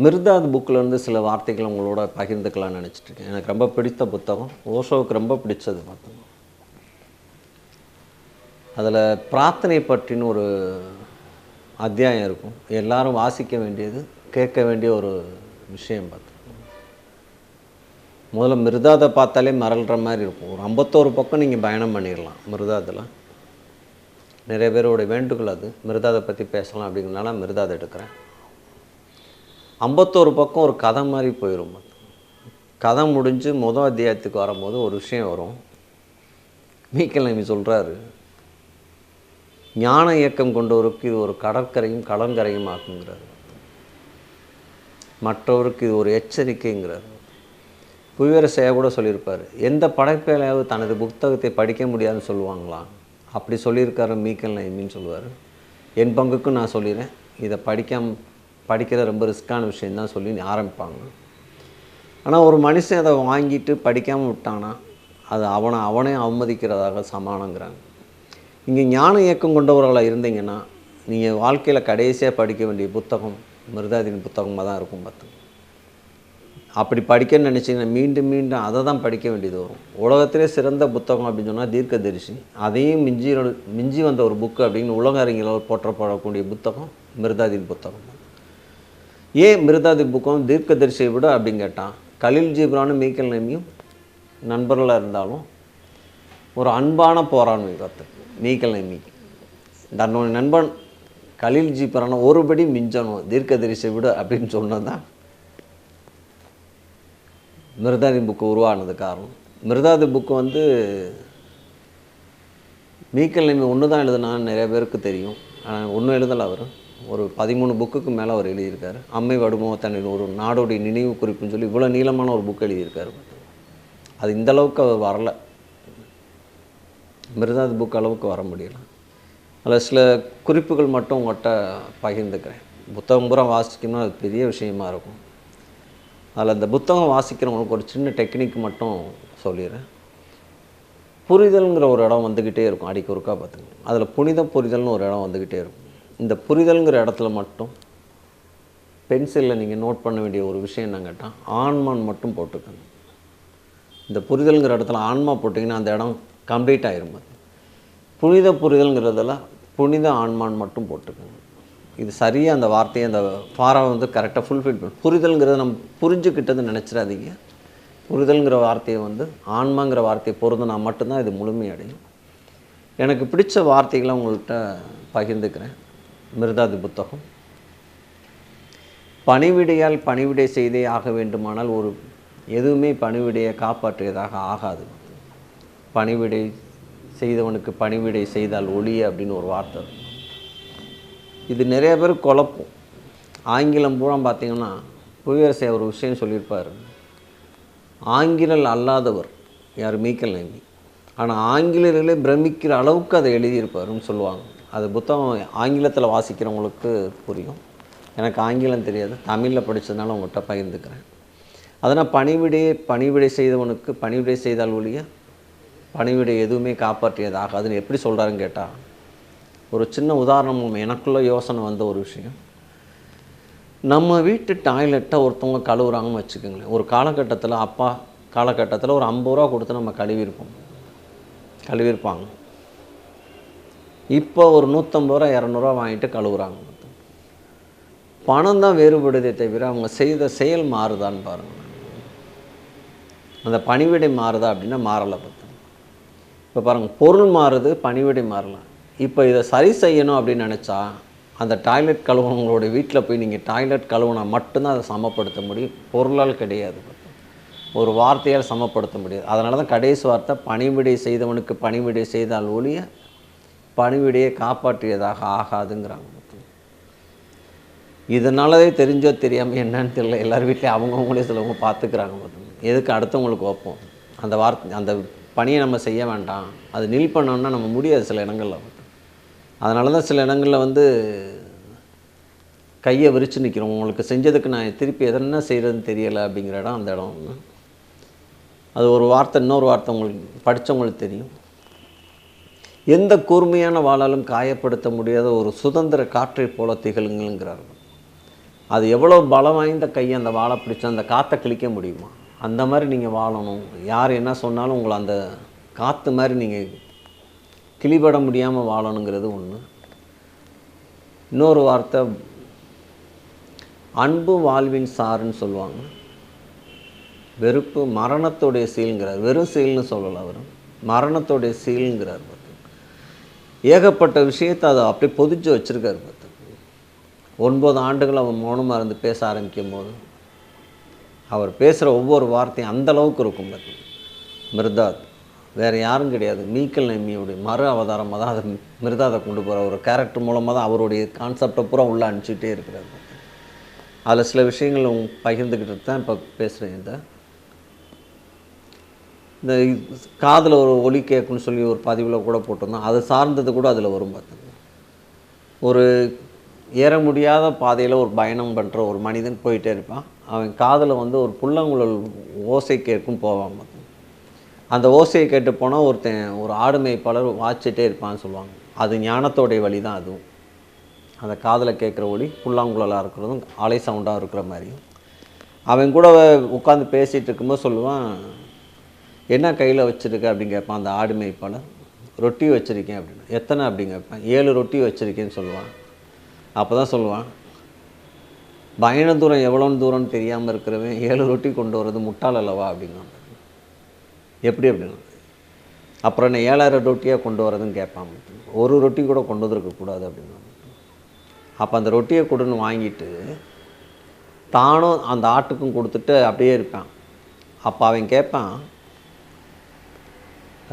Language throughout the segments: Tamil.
மிர்தாத் புக்கிலேருந்து சில வார்த்தைகள் உங்களோட பகிர்ந்துக்கலாம்னு நினச்சிட்டு இருக்கேன் எனக்கு ரொம்ப பிடித்த புத்தகம். ஓஷோவுக்கு ரொம்ப பிடிச்சது பார்த்தோம். அதில் பிரார்த்தனை பற்றின ஒரு அத்தியாயம் இருக்கும். எல்லாரும் வாசிக்க வேண்டியது கேட்க வேண்டிய ஒரு விஷயம் பார்த்தோம். முதல்ல மிருதாதை பார்த்தாலே மறல்ற மாதிரி இருக்கும். ஒரு ஐம்பத்தோரு பக்கம் நீங்கள் பயணம் பண்ணிடலாம் மிருதாதில். நிறைய பேரோட வேண்டுகோள் அது. மிருதாதை பற்றி பேசலாம் அப்படிங்கிறனால மிருதாதை எடுக்கிறேன். ஐம்பத்தோரு பக்கம் ஒரு கதை மாதிரி போயிடும் கதை முடிஞ்சு முதல் அத்தியாயத்துக்கு வரும்போது ஒரு விஷயம் வரும். மீக்கல் நம்பி சொல்கிறாரு ஞான இயக்கம் கொண்டவருக்கு இது ஒரு கடற்கரையும் கடற்கரையும் ஆக்குங்கிறார். மற்றவருக்கு இது ஒரு எச்சரிக்கைங்கிறார். புவியரசையா கூட சொல்லியிருப்பார் எந்த படைப்பேலையாவது தனது புத்தகத்தை படிக்க முடியாதுன்னு சொல்லுவாங்களா? அப்படி சொல்லியிருக்காரு மீக்கல் நைமின்னு சொல்லுவார். என் பங்குக்கும் நான் சொல்லிடுறேன் இதை படிக்காம படிக்கிறது ரொம்ப ரிஸ்க்கான விஷயந்தான் சொல்லி ஆரம்பிப்பாங்க. ஆனால் ஒரு மனுஷன் அதை வாங்கிட்டு படிக்காமல் விட்டானா அது அவனை அவனே அவமதிக்கிறதாக சமானங்கிறாங்க. நீங்கள் ஞான இயக்கம் கொண்டவர்களாக இருந்தீங்கன்னா நீங்கள் வாழ்க்கையில் கடைசியாக படிக்க வேண்டிய புத்தகம் மிருதாதின் புத்தகமாக தான் இருக்கும் பார்த்து. அப்படி படிக்கணும்னு நினச்சிங்கன்னா மீண்டும் மீண்டும் அதை தான் படிக்க வேண்டியது வரும். உலகத்திலே சிறந்த புத்தகம் அப்படின்னு சொன்னால் தீர்க்கதரிசி. அதையும் மிஞ்சி மிஞ்சி வந்த ஒரு புக்கு அப்படின்னு உலக அறிஞர்களால் போற்றப்படக்கூடிய புத்தகம் மிருதாதின் புத்தகம் ஏன் மிருதாதி புக்கம் தீர்க்கதரிசியை விட அப்படின்னு கேட்டான். கலில் ஜீப்ரானும் மீக்கல் நேமியும் நண்பர்களாக இருந்தாலும் ஒரு அன்பான போராண்மை கற்று மீக்கல் நேமி தன்னோட நண்பன் கலில் ஜீப்ரான ஒருபடி மிஞ்சணும் தீர்க்கதரிசியை விட அப்படின்னு சொன்னது தான் மிருதாதி புக்கு உருவானது காரணம். மிருதாதி புக்கு வந்து மீக்கல் நேமி ஒன்று தான் எழுதுனான்னு நிறைய பேருக்கு தெரியும். ஆனால் ஒன்றும் எழுதலை அவர். ஒரு பதிமூணு புக்குக்கு மேலே அவர் எழுதியிருக்காரு. அம்மை வடுமோ தன்னில் ஒரு நாடோடைய நினைவு குறிப்புன்னு சொல்லி இவ்வளோ நீளமான ஒரு புக் எழுதியிருக்காரு. அது இந்த அளவுக்கு அவர் வரல. மிருதாது புக் அளவுக்கு வர முடியல. அதில் சில குறிப்புகள் மட்டும் உங்கள்கிட்ட பகிர்ந்துக்கிறேன். புத்தகம் பூரா வாசிக்கணும்னா அது பெரிய விஷயமா இருக்கும். அதில் அந்த புத்தகம் வாசிக்கிறவங்களுக்கு ஒரு சின்ன டெக்னிக் மட்டும் சொல்லிடுறேன். புரிதல்ங்கிற ஒரு இடம் வந்துக்கிட்டே இருக்கும். அடிக்க ஒருக்கா பார்த்துங்க அதில் புனித புரிதல்னு ஒரு இடம் வந்துக்கிட்டே இருக்கும். இந்த புரிதல்ங்கிற இடத்துல மட்டும் பென்சிலில் நீங்கள் நோட் பண்ண வேண்டிய ஒரு விஷயம் என்ன கேட்டால் ஆன்மான் மட்டும் போட்டுக்கணும். இந்த புரிதல்ங்கிற இடத்துல ஆன்மா போட்டிங்கன்னா அந்த இடம் கம்ப்ளீட் ஆயிரும் அது புனித புரிதல்ங்கிறதுல புனித ஆன்மான் மட்டும் போட்டுக்கணும். இது சரியாக அந்த வார்த்தையை அந்த ஃபாரா வந்து கரெக்டாக ஃபுல்ஃபில் பண்ணும் புரிதல்ங்கிறத நம்ம புரிஞ்சுக்கிட்டது நினச்சிடாதீங்க. புரிதல்ங்கிற வார்த்தையை வந்து ஆன்மாங்கிற வார்த்தையை பொருந்தினா மட்டும்தான் இது முழுமையடையும். எனக்கு பிடிச்ச வார்த்தைகளை உங்கள்கிட்ட பகிர்ந்துக்கிறேன். மிருதாதி புத்தகம். பணிவிடையால் பணிவிடை செய்தே ஆக வேண்டுமானால் ஒரு எதுவுமே பணிவிடையை காப்பாற்றியதாக ஆகாது. பணிவிடை செய்தவனுக்கு பணிவிடை செய்தால் ஒளிய அப்படின்னு ஒரு வார்த்தை இது நிறைய பேர் குழப்பம். ஆங்கிலம் பூரா பார்த்தீங்கன்னா புவியரசை ஒரு விஷயம் சொல்லியிருப்பார். ஆங்கிலல் அல்லாதவர் யார் மீக்கல் நம்பி. ஆனால் ஆங்கிலேயர்களே பிரமிக்கிற அளவுக்கு அதை எழுதியிருப்பாருன்னு சொல்லுவாங்க. அது புத்தகம் ஆங்கிலத்தில் வாசிக்கிறவங்களுக்கு புரியும். எனக்கு ஆங்கிலம் தெரியாது. தமிழில் படித்ததுனால உங்கள்கிட்ட பகிர்ந்துக்கிறேன். அதனால் பணிவிடையே பணிவிடை செய்தவனுக்கு பணிவிடை செய்தால் ஒழிய பணிவிடை எதுவுமே காப்பாற்றியது ஆகாதுன்னு எப்படி சொல்கிறாருன்னு கேட்டால் ஒரு சின்ன உதாரணம் எனக்குள்ளே யோசனை வந்த ஒரு விஷயம். நம்ம வீட்டு டாய்லெட்டை ஒருத்தவங்க கழுவுறாங்கன்னு வச்சுக்கோங்களேன். ஒரு காலகட்டத்தில் அப்பா காலகட்டத்தில் ஒரு ஐம்பது ரூபா கொடுத்து நம்ம கழுவிருப்போம் கழுவிருப்பாங்க இப்போ ஒரு நூற்றம்பது ரூபா இரநூறுவா வாங்கிட்டு கழுவுறாங்க. பணம் தான் வேறுபடுதே தவிர அவங்க செய்த செயல் மாறுதான்னு பாருங்கள் அந்த பணிவிடை மாறுதா அப்படின்னா மாறலை பார்த்து இப்போ பாருங்கள் பொருள் மாறுது பணிவிடை மாறலாம் இப்போ இதை சரி செய்யணும் அப்படின்னு நினச்சா அந்த டாய்லெட் கழுவுனவங்களோட வீட்டில் போய் நீங்கள் டாய்லெட் கழுவுனா மட்டும்தான் அதை சமப்படுத்த முடியும். பொருளால் கிடையாது. ஒரு வார்த்தையால் சமப்படுத்த முடியாது. அதனால தான் கடைசி வார்த்தை பணிவிடை செய்தவனுக்கு பணிவிடை செய்தால் ஒழிய பணிவிடையை காப்பாற்றியதாக ஆகாதுங்கிறாங்க இதனாலதே தெரிஞ்சோ தெரியாமல் என்னன்னு தெரியல. எல்லார் வீட்லேயும் அவங்கவுங்களே சிலவங்க பார்த்துக்கிறாங்க பார்த்துங்க எதுக்கு அடுத்தவங்களுக்கு வைப்போம் அந்த வார்த்தை அந்த பணியை நம்ம செய்ய வேண்டாம். அது நில் பண்ணோம்னா நம்ம முடியாது சில இடங்களில் அதனால தான் சில இடங்களில் வந்து கையை விரித்து நிற்கிறோம் உங்களுக்கு செஞ்சதுக்கு நான் திருப்பி எதனா செய்கிறதுன்னு தெரியலை அப்படிங்கிற இடம் அந்த இடம். அது ஒரு வார்த்தை இன்னொரு வார்த்தை உங்களுக்கு படித்தவங்களுக்கு தெரியும். எந்த கூர்மையான வாழாலும் காயப்படுத்த முடியாத ஒரு சுதந்திர காற்றைப் போல திகழுங்கிறார்கள் அது எவ்வளோ பலம் வாய்ந்த கை அந்த வாழை பிடிச்சி அந்த காற்றை கிழிக்க முடியுமா? அந்த மாதிரி நீங்கள் வாழணும். யார் என்ன சொன்னாலும் உங்களை அந்த காற்று மாதிரி நீங்கள் கிளிபட முடியாமல் வாழணுங்கிறது ஒன்று இன்னொரு வார்த்தை அன்பு வாழ்வின் சாருன்னு சொல்லுவாங்க. வெறுப்பு மரணத்தோடைய சீலுங்கிறார். வெறும் சீல்னு சொல்லலை அவர். மரணத்தோடைய சீலுங்கிறார். ஏகப்பட்ட விஷயத்தை அதை அப்படியே பொதிச்சு வச்சுருக்காரு பார்த்து ஒன்பது ஆண்டுகள் அவன் மௌனமாக இருந்து பேச ஆரம்பிக்கும் போது அவர் பேசுகிற ஒவ்வொரு வார்த்தையும் அந்த அளவுக்கு இருக்கும் பார்த்து மிர்தாத் வேறு யாரும் கிடையாது. மீக்கல் நெம்மியுடைய மறு அவதாரமாக தான் அதை மிர்தாதை கொண்டு போகிற ஒரு கேரக்டர் மூலமாக தான் அவருடைய கான்செப்டை பூரா உள்ளே அனுப்பிச்சிட்டே இருக்கிறார் அதில் சில விஷயங்கள் பகிர்ந்துக்கிட்டு தான் இப்போ பேசுகிறேன் இதை. இந்த காதில் ஒரு ஒலி கேட்குன்னு சொல்லி ஒரு பதிவில் கூட போட்டிருந்தோம். அது சார்ந்தது கூட அதில் வரும் பார்த்துங்க ஒரு ஏற முடியாத பாதையில் ஒரு பயணம் பண்ணுற ஒரு மனிதன் போயிட்டே இருப்பான். அவன் காதில் வந்து ஒரு புல்லங்குழல் ஓசை கேட்கும் போவான் அந்த ஓசையை கேட்டு போனால் ஒருத்தன் ஒரு ஆடு மேய்ப்பாளர் வாச்சிட்டே இருப்பான்னு சொல்லுவாங்க. அது ஞானத்தோடைய வழி தான் அதுவும். அந்த காதில் கேட்குற ஒளி புல்லாங்குழலாக இருக்கிறதும் அலை சவுண்டாக இருக்கிற மாதிரியும். அவன் கூட உட்காந்து பேசிகிட்டு இருக்கும்போது சொல்லுவான் என்ன கையில் வச்சுருக்க? அப்படின்னு கேட்பான். அந்த ஆடு மேய்ப்பாளர் ரொட்டி வச்சுருக்கேன் அப்படின்னு. எத்தனை? அப்படின்னு கேட்பேன். ஏழு ரொட்டி வச்சுருக்கேன்னு சொல்லுவான். அப்போ தான் சொல்லுவான். பயண தூரம் எவ்வளோ தூரம்னு தெரியாமல் இருக்கிறவன் ஏழு ரொட்டி கொண்டு வர்றது முட்டாள் அல்லவா? அப்படிங்க எப்படி? அப்படின்னு. அப்புறம் என்ன ஏழாயிரம் ரொட்டியாக கொண்டு வரதுன்னு கேட்பான். ஒரு ரொட்டி கூட கொண்டு வந்துருக்கக்கூடாது அப்படின்னு. அப்போ அந்த ரொட்டியை கொடுன்னு வாங்கிட்டு தானும் அந்த ஆட்டுக்கும் கொடுத்துட்டு அப்படியே இருப்பான். அப்போ அவன் கேட்பான்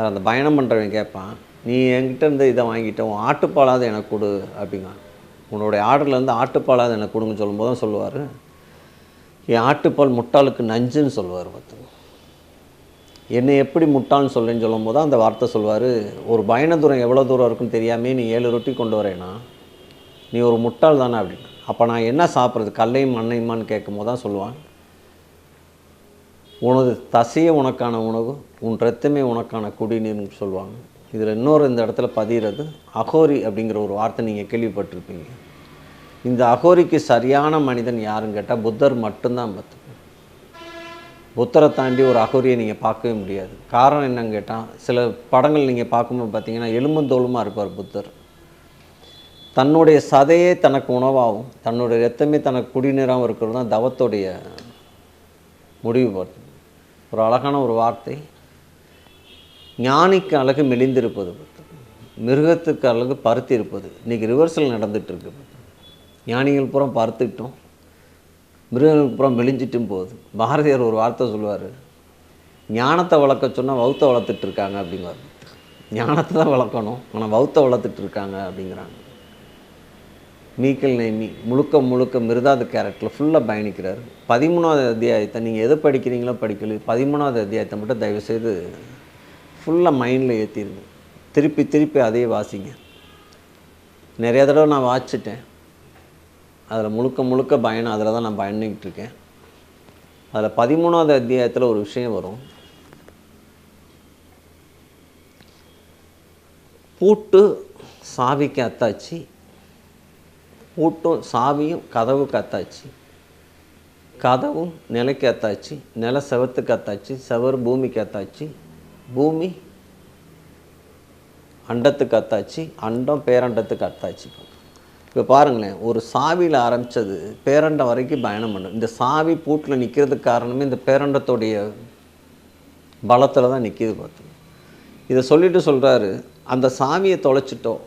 அந்த பயணம் பண்ணுறவன் கேட்பான் நீ என்கிட்ட இருந்து இதை வாங்கிட்ட உன் ஆட்டுப்பாலாவது எனக்கு கொடு அப்படிங்க உன்னுடைய ஆர்டர்லேருந்து ஆட்டுப்பாலாவது எனக்கு கொடுங்கன்னு சொல்லும்போது தான் சொல்லுவார். என் ஆட்டுப்பால் முட்டாளுக்கு நஞ்சுன்னு சொல்லுவார் பார்த்து என்னை எப்படி முட்டாள்னு சொல்லுன்னு சொல்லும்போது போது அந்த வார்த்தை சொல்லுவார். ஒரு பயண தூரம் எவ்வளோ தூரம் இருக்குன்னு தெரியாமே நீ ஏழு ரொட்டி கொண்டு வரேனா? நீ ஒரு முட்டாள் தானே அப்படின்னு அப்போ நான் என்ன சாப்பிட்றது? கல்லையும் மண்ணையுமான்னு கேட்கும் போது தான் சொல்லுவான். உனது தசையே உனக்கான உணவு உன் ரத்தமே உனக்கான குடிநீர்னு சொல்லுவாங்க. இதில் இன்னொரு இந்த இடத்துல பதிகிறது அகோரி அப்படிங்கிற ஒரு வார்த்தை நீங்கள் கேள்விப்பட்டிருப்பீங்க. இந்த அகோரிக்கு சரியான மனிதன் யாருன்னு கேட்டால் புத்தர் மட்டும்தான் பார்த்துக்கணும். புத்தரை தாண்டி ஒரு அகோரியை நீங்கள் பார்க்கவே முடியாது. காரணம் என்னன்னு கேட்டால் சில படங்கள் நீங்கள் பார்க்கும்போது பார்த்தீங்கன்னா எலும்பந்தோலுமாக இருப்பார் புத்தர். தன்னுடைய சதையே தனக்கு உணவாகும் தன்னுடைய ரத்தமே தனக்கு குடிநீராகவும் இருக்கிறது தான் தவத்துடைய முடிவு பார்த்து. ஒரு அழகான ஒரு வார்த்தை. ஞானிக்கு அழகு மெலிந்திருப்பது மிருகத்துக்கு அழகு பருத்தி இருப்பது இன்றைக்கி ரிவர்சல் நடந்துகிட்ருக்கு ஞானிகள் புறம் பருத்துக்கிட்டோம் மிருகங்களுக்கு புறம் மெலிஞ்சிட்டும் போகுது. பாரதியார் ஒரு வார்த்தை சொல்லுவார். ஞானத்தை வளர்க்க சொன்னால் வௌத்த வளர்த்துட்ருக்காங்க அப்படிங்குவார். அப்படிங்கிறார் ஞானத்தை தான் வளர்க்கணும். ஆனால் வௌத்த வளர்த்துட்ருக்காங்க அப்படிங்கிறாங்க. மீக்கல் நெய்மி முழுக்க முழுக்க மிருதாது கேரக்டரில் ஃபுல்லாக பயணிக்கிறார். பதிமூணாவது அத்தியாயத்தை நீங்கள் எதை படிக்கிறீங்களோ படிக்கல பதிமூணாவது அத்தியாயத்தை மட்டும் தயவுசெய்து ஃபுல்லாக மைண்டில் ஏற்றிடுங்க திருப்பி திருப்பி அதையே வாசிங்க. நிறைய தடவை நான் வாசிச்சிட்டேன். அதில் முழுக்க முழுக்க பயணம் அதில் தான் நான் பயணிக்கிட்டு இருக்கேன். அதில் பதிமூணாவது அத்தியாயத்தில் ஒரு விஷயம் வரும். பூட்டு சாவிக்கு அத்தாச்சு பூட்டும் சாவியும் கதவு கத்தாச்சு. கதவும் நிலைக்கு அத்தாச்சு நில செவத்துக்கு அத்தாச்சு செவர் பூமிக்கு அத்தாச்சு பூமி அண்டத்துக்கு அத்தாச்சு அண்டம் பேரண்டத்துக்கு அத்தாச்சு இப்போ பாருங்களேன் ஒரு சாவியில் ஆரம்பித்தது பேரண்டம் வரைக்கும் பயணம் பண்ணும் இந்த சாவி பூட்டில் நிற்கிறதுக்கு காரணமே இந்த பேரண்டத்துடைய பலத்தில் தான் நிற்கிது பார்த்து இதை சொல்லிட்டு சொல்கிறாரு அந்த சாவியை தொலைச்சிட்டோம்.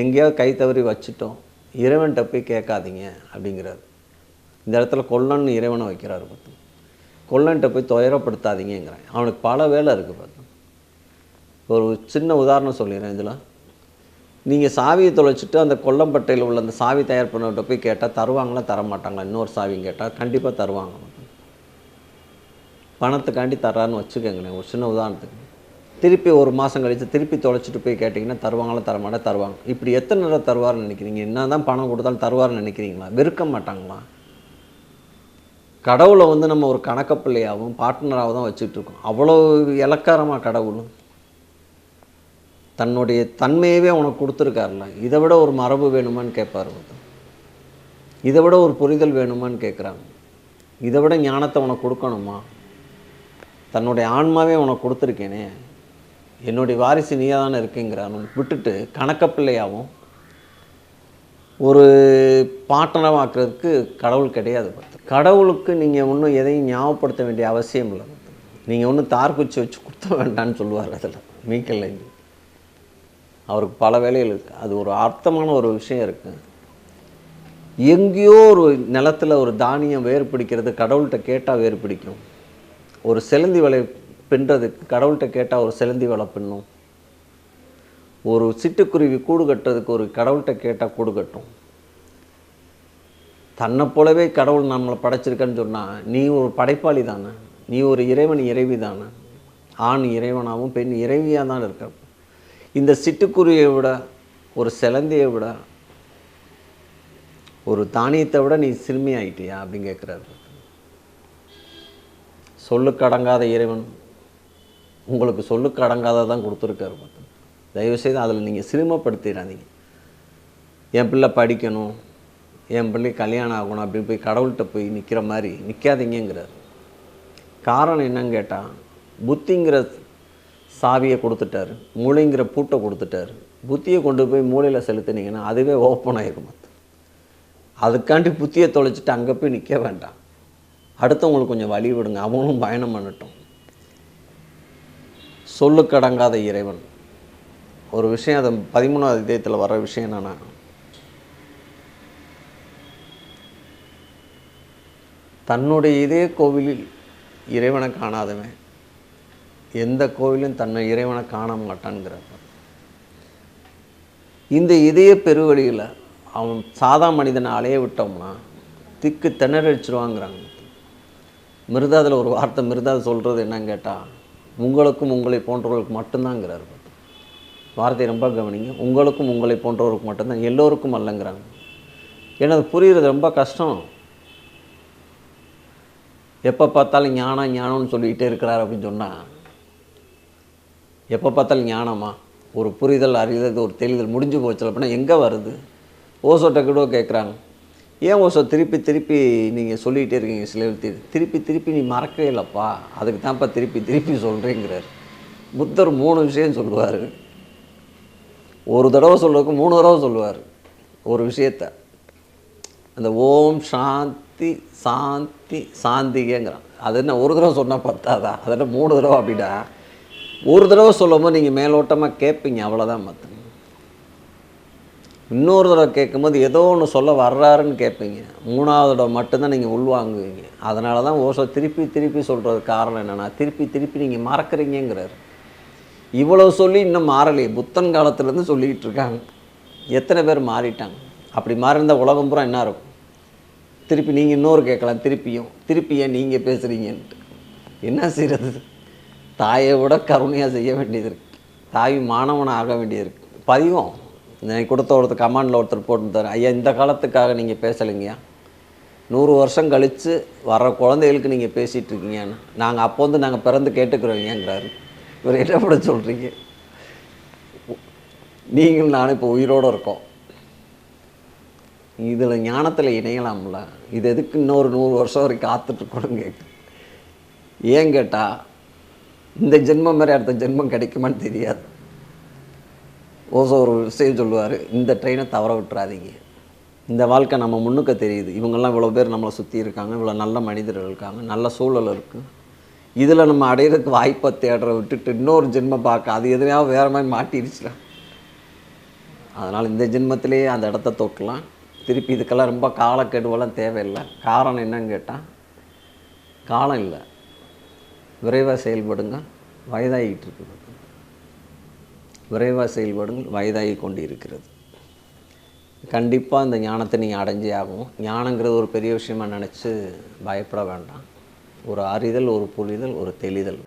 எங்கேயாவது கை தவறி வச்சுட்டோம் இறைவன்கிட்ட போய் கேட்காதீங்க அப்படிங்கிறார். இந்த இடத்துல கொல்லன்னு இறைவனை வைக்கிறாரு பார்த்து. கொல்லன்ட்ட போய் துயரப்படுத்தாதீங்கிறேன் அவனுக்கு பல வேலை இருக்குது பார்த்து. ஒரு சின்ன உதாரணம் சொல்லிடுறேன் இதில். நீங்கள் சாவியை தொலைச்சிட்டு அந்த கொல்லம்பட்டையில் உள்ள அந்த சாவி தயார் பண்ணவர்கிட்ட போய் கேட்டால் தருவாங்களா தர மாட்டாங்களா இன்னொரு சாவின்னு கேட்டால் கண்டிப்பாக தருவாங்க பணத்துக்காண்டி தரான்னு வச்சுக்கோங்களேன் ஒரு சின்ன உதாரணத்துக்கு. திருப்பி ஒரு மாதம் கழித்து திருப்பி தொலைச்சிட்டு போய் கேட்டிங்கன்னா தருவாங்களா தரமாட்டா? தருவாங்க. இப்படி எத்தனை தடவை தருவார்னு நினைக்கிறீங்க? என்ன தான் பணம் கொடுத்தாலும் தருவார்னு நினைக்கிறீங்களா? வெறுக்க மாட்டாங்களா? கடவுளை வந்து நம்ம ஒரு கணக்க பிள்ளையாகவும் பார்ட்னராகவும் தான் வச்சுட்டு இருக்கோம் அவ்வளோ இலக்காரமாக கடவுளும் தன்னுடைய தன்மையவே உனக்கு கொடுத்துருக்காருல இதை விட ஒரு மரபு வேணுமான்னு கேட்பார் இதை விட ஒரு புரிதல் வேணுமான்னு கேட்குறாங்க. இதை விட ஞானத்தை உனக்கு கொடுக்கணுமா? தன்னுடைய ஆன்மாவே உனக்கு கொடுத்துருக்கேனே. என்னுடைய வாரிசு நீயாக தானே இருக்கேங்கிறான் விட்டுட்டு கணக்கப்பிள்ளையாகவும் ஒரு பாட்டனமாக்குறதுக்கு கடவுள் கிடையாது பார்த்து கடவுளுக்கு நீங்கள் ஒன்றும் எதையும் ஞாபகப்படுத்த வேண்டிய அவசியம் இல்லை நீங்கள் ஒன்றும் தார்குச்சி வச்சு கொடுத்த வேண்டாம்னு சொல்லுவார் அதில். மீக்கல்லைங்க அவருக்கு பல வேலைகள் இருக்குது அது ஒரு அர்த்தமான ஒரு விஷயம் இருக்குது எங்கேயோ ஒரு நிலத்தில் ஒரு தானியம் வேர் பிடிக்கிறது கடவுள்கிட்ட கேட்டால் வேர் பிடிக்கும். ஒரு செலந்தி வலை பின்னுறதுக்கு கடவுள்கிட்ட கேட்டால் ஒரு செலந்தி வலை பின்னும். ஒரு சிட்டுக்குருவி கூடு கட்டுறதுக்கு ஒரு கடவுள்கிட்ட கேட்டால் கூடு கட்டும். தன்னை போலவே கடவுள் நம்மளை படைச்சிருக்கன்னு சொன்னால் நீ ஒரு படைப்பாளி தானே நீ ஒரு இறைவன் இறைவி தானே ஆண் இறைவனாகவும் பெண் இறைவியாக தான் இருக்க. இந்த சிட்டுக்குருவியை விட ஒரு செலந்தியை விட ஒரு தானியத்தை விட நீ சிறுமி ஆயிட்டியா அப்படின்னு கேட்குறாரு சொல்லு கடங்காத இறைவன் உங்களுக்கு சொல்லுக்கு அடங்காததான் கொடுத்துருக்காரு பார்த்து. தயவுசெய்து அதில் நீங்கள் சிரமப்படுத்திடாதீங்க என் பிள்ளை படிக்கணும் என் பிள்ளை கல்யாணம் ஆகணும் அப்படின்னு போய் கடவுள்கிட்ட போய் நிற்கிற மாதிரி நிற்காதீங்கிறார் காரணம் என்னன்னு கேட்டால் புத்திங்கிற சாவியை கொடுத்துட்டாரு மூளைங்கிற பூட்டை கொடுத்துட்டாரு. புத்தியை கொண்டு போய் மூளையில் செலுத்தினீங்கன்னா அதுவே ஓப்பன் ஆகிடும் அதுக்காண்டி புத்தியை தொலைச்சிட்டு அங்கே போய் நிற்க வேண்டாம். அடுத்தவங்களுக்கு கொஞ்சம் வழி விடுங்க அவங்களும் பயணம் பண்ணட்டும். சொல்லுக்கடங்காத இறைவன். ஒரு விஷயம் அது பதிமூணாவது இதயத்தில் வர விஷயம் என்னென்னா தன்னுடைய இதே கோவிலில் இறைவனை காணாதவன் எந்த கோவிலும் தன்னை இறைவனை காண மாட்டான்ங்கிறார் இந்த இதய பெருவழியில் அவன் சாதா மனிதனை அலைய விட்டோம்னா திக்கு திணறடிச்சிருவாங்கிறாங்க மிருதாதில் ஒரு வார்த்தை மிருதாது சொல்கிறது என்னன்னு கேட்டால் உங்களுக்கும் உங்களை போன்றவர்களுக்கு மட்டும்தாங்கிறார் வார்த்தையை ரொம்ப கவனிங்க. உங்களுக்கும் உங்களை போன்றவருக்கு மட்டும்தான் எல்லோருக்கும் அல்லங்கிறாங்க. ஏன்னா அது புரிகிறது ரொம்ப கஷ்டம். எப்போ பார்த்தாலும் ஞானம் ஞானம்னு சொல்லிக்கிட்டே இருக்கிறார் அப்படின்னு சொன்னால் எப்போ பார்த்தாலும் ஞானமா? ஒரு புரிதல் அறிதல் ஒரு தெளிதல் முடிஞ்சு போச்சு அப்படின்னா எங்கே வருது? ஓசோட்ட கூட கேட்குறாங்க ஏன் ஓசோ திருப்பி திருப்பி நீங்கள் சொல்லிகிட்டே இருக்கீங்க சில திருப்பி திருப்பி நீ மறக்கவே இல்லைப்பா. அதுக்கு தான்ப்பா திருப்பி திருப்பி சொல்கிறேங்கிறார் புத்தர் மூணு விஷயம் சொல்லுவார். ஒரு தடவை சொல்கிறதுக்கு மூணு தடவை சொல்லுவார். ஒரு விஷயத்த. அந்த ஓம் சாந்தி சாந்தி சாந்திங்கிறான் அது என்ன ஒரு தடவை சொன்னால் பத்தாதா? அது என்ன மூணு தடவை அப்படின்னா ஒரு தடவை சொல்லும்போது நீங்கள் மேலோட்டமாக கேட்பீங்க அவ்வளோதான் மற்ற இன்னொரு தடவை கேட்கும்போது ஏதோ ஒன்று சொல்ல வர்றாருன்னு கேட்பீங்க. மூணாவது தடவை மட்டும்தான் நீங்கள் உள்வாங்குவீங்க. அதனால தான் ஓசோ திருப்பி திருப்பி சொல்கிறது காரணம் என்னென்னா திருப்பி திருப்பி நீங்கள் மறக்கிறீங்கிறார் இவ்வளோ சொல்லி இன்னும் மாறலையே. புத்தன் காலத்துலேருந்து சொல்லிக்கிட்டு இருக்காங்க. எத்தனை பேர் மாறிட்டாங்க? அப்படி மாறியிருந்தால் உலகம் பூரா என்ன இருக்கும்? திருப்பி நீங்கள் இன்னொரு கேட்கலாம் திருப்பியும். திருப்பி ஏன் நீங்கள் பேசுகிறீங்கன்ட்டு என்ன செய்கிறது தாயை விட கருணையாக செய்ய வேண்டியது இருக்குது தாய் மாணவனாக ஆக வேண்டியது இருக்குது பதிவும் நான் கொடுத்த ஒருத்தர் கமாண்டில் ஒருத்தர் போட்டுருந்தார். ஐயா இந்த காலத்துக்காக நீங்கள் பேசலைங்கய்யா. நூறு வருஷம் கழித்து வர்ற குழந்தைகளுக்கு நீங்கள் பேசிகிட்டு இருக்கீங்கன்னு நாங்கள் அப்போ வந்து நாங்கள் பிறந்து கேட்டுக்கிறோங்கங்கிறாரு இவர் என்ன பண்ண சொல்கிறீங்க நீங்கள் நானும் இப்போ உயிரோடு இருக்கோம். இதில் ஞானத்தில் இணையலாம்ல. இது எதுக்கு இன்னொரு நூறு வருஷம் வரைக்கும் காத்துட்ருக்கணும் கேட்கு ஏன் கேட்டால் இந்த ஜென்மம் மாதிரி அடுத்த ஜென்மம் கிடைக்குமான்னு தெரியாது. ஓசோ ஒரு விஷயம் சொல்லுவார் இந்த ட்ரெயினை தவற விட்டுறாதீங்க. இந்த வாழ்க்கை நம்ம முன்னுக்க தெரியுது. இவங்கெல்லாம் இவ்வளோ பேர் நம்மளை சுற்றி இருக்காங்க இவ்வளோ நல்ல மனிதர்கள் இருக்காங்க நல்ல சூழல் இருக்குது இதில் நம்ம அடையிறதுக்கு வாய்ப்பை தேடுற விட்டுட்டு இன்னொரு ஜென்மம் பார்க்க அது எதுலையாவது வேறு மாதிரி மாட்டிடுச்சுல அதனால் இந்த ஜென்மத்திலேயே அந்த இடத்த தொட்டலாம். திருப்பி இதுக்கெல்லாம் ரொம்ப காலக்கெடுவெல்லாம் தேவையில்லை. காரணம் என்னன்னு கேட்டால் காலம் இல்லை. விரைவாக செயல்படுங்க. வயதாகிட்டு இருக்குது. விரைவாக செயல்படுங்கள் வயதாகி கொண்டு இருக்கிறது கண்டிப்பாக இந்த ஞானத்தை நீங்கள் அடைஞ்சே ஆகும் ஞானங்கிறது ஒரு பெரிய விஷயமா நினச்சி பயப்பட வேண்டாம். ஒரு அறிதல் ஒரு புரிதல் ஒரு தெளிதல்.